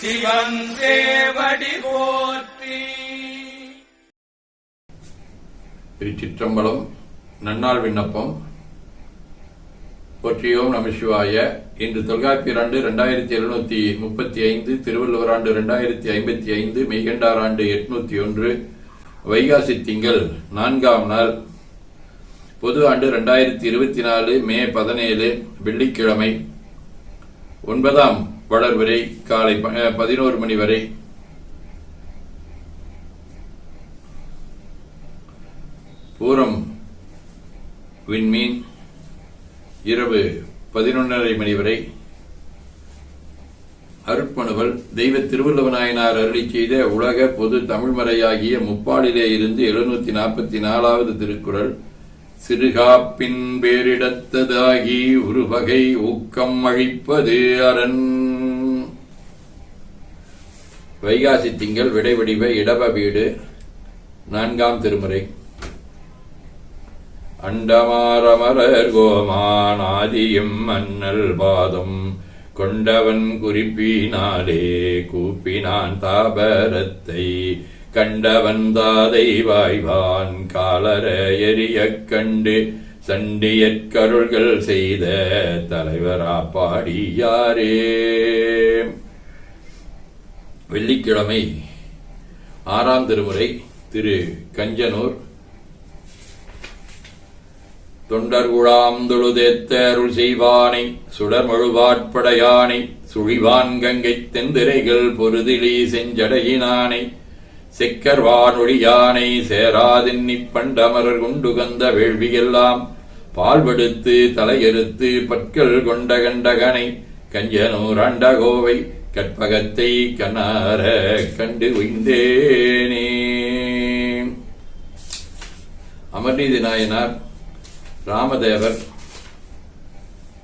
சிவன் சேவடி போற்றி. திருச்சிற்றம்பலம் நன்னாள் விண்ணப்பம். போற்றியோம் நமசிவாய இன்று தொல்காப்பியர் ஆண்டு இரண்டாயிரத்தி எழுநூத்தி முப்பத்தி ஐந்து திருவள்ளுவர் ஆண்டு இரண்டாயிரத்தி ஐம்பத்தி ஐந்து மெய்கண்டார் ஆண்டு எட்நூத்தி ஒன்று வைகாசி திங்கள் நான்காம் நாள். பொது ஆண்டு இரண்டாயிரத்தி இருபத்தி நாலு மே பதினேழு வெள்ளிக்கிழமை. ஒன்பதாம் வளர்வரை காலை பதினோரு மணி வரை. பூரம் விண்மீன் இரவு பதினொன்றரை மணி வரை. அருட்பணுவல் தெய்வ திருவள்ளுவநாயனார் அருளி செய்த உலக பொது தமிழ்மறையாகிய முப்பாடிலே இருந்து எழுநூத்தி நாற்பத்தி நாலாவது திருக்குறள். சிறுகாப்பின் பேரிடத்ததாகி உருவகை ஊக்கம் அழிப்பது அரண். வைகாசி திங்கள் விடைவடிவ இடப வீடு நான்காம் திருமுறை. அண்டமாரமரர் கோமான் ஆதியும் மன்னல் பாதம் கொண்டவன் குறிப்பினாலே கூப்பினான் தாபரத்தை கண்டவன் தாதை வாய்வான் காலர எரியக் கண்டு சண்டியற்கருள்கள் செய்த தலைவரா பாடியாரே. வெள்ளிக்கிழமை ஆறாம் திருமுறை திரு கஞ்சனூர். தொண்டர்குழாம் தொழுதேத்த அருள் செய்வானை சுடர்மழுவாட்படையானை சுழிவான் கங்கை தெந்திரைகள் பொருதிலி செஞ்சடையினானை செக்கர்வானொழியானை சேராதின்னிப் பண்டமரர் கொண்டு கந்த வேள்வியெல்லாம் பால்படுத்து தலையெடுத்து பற்கள் கொண்ட கண்டகனை கஞ்சனூர் அண்டகோவை கற்பகத்தை கண்ணார கண்டு உய்ந்தேனே. அமர்நீதி நாயனார் ராமதேவர்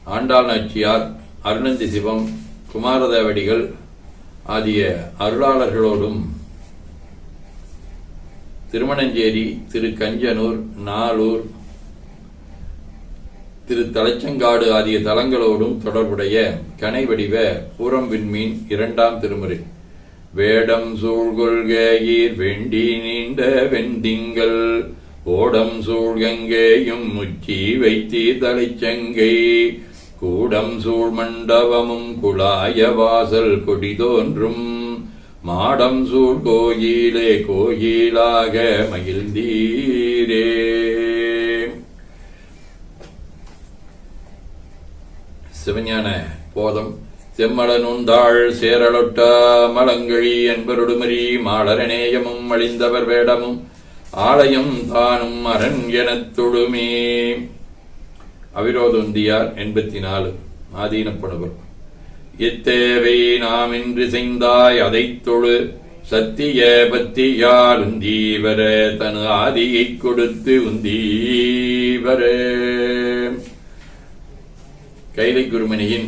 ஆண்டாள் நாச்சியார் அருணந்தி சிவம் குமாரதேவடிகள் ஆகிய அருளாளர்களோடும் திருமணஞ்சேரி திரு கஞ்சனூர் நாளூர் திரு தலைச்சங்காடு ஆகிய தலங்களோடும் தொடர்புடைய கனை வடிவ பூரம் விண்மீன் இரண்டாம் திருமுறை. வேடம் சூழ்கொள்கீர் வெண்டி நீண்ட வெண்டிங்கள் ஓடம் சூழ்கங்கேயும் முச்சி வைத்தி தலைச்சங்கை. கூடம் சூழ் மண்டபமும் குழாய வாசல் கொடி தோன்றும். மாடம் சூழ் கோயிலே கோயிலாக மகிழ்ந்தீரே. சிவஞான போதம். செம்மலனுந்தாள் சேரலொட்டா மலங்கழி என்பருடுமரி மாளரநேயமும் அழிந்தவர் வேடமும் ஆலயம் தானும் அரண் எனத் தொழுமே. அவிரோதொந்தியார் எண்பத்தி நாலு ஆதீனப்படுவர். எத்தேவை நாம் இன்று செய்தாய் அதைத் தொழு சத்திய பத்தியால் உந்தீவர தனு ஆதியைக் கொடுத்து உந்தீவரே. கைலை குருமணியின்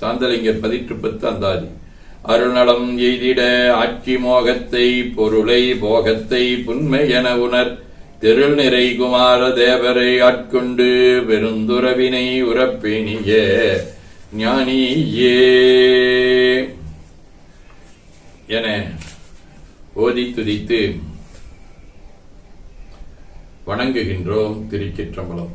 சாந்தலிங்கர் பதிற்று பத்து அந்தாதி. அருள்நலம் எய்திட ஆட்சி மோகத்தை பொருளை போகத்தை புன்மை என உணர். திருள் நிறை குமார தேவரை ஆட்கொண்டு பெருந்துறவினை உறப்பினிய ஞானியே. என ஓதி துதித்து வணங்குகின்றோம் திருச்சிற்றம்பலம்.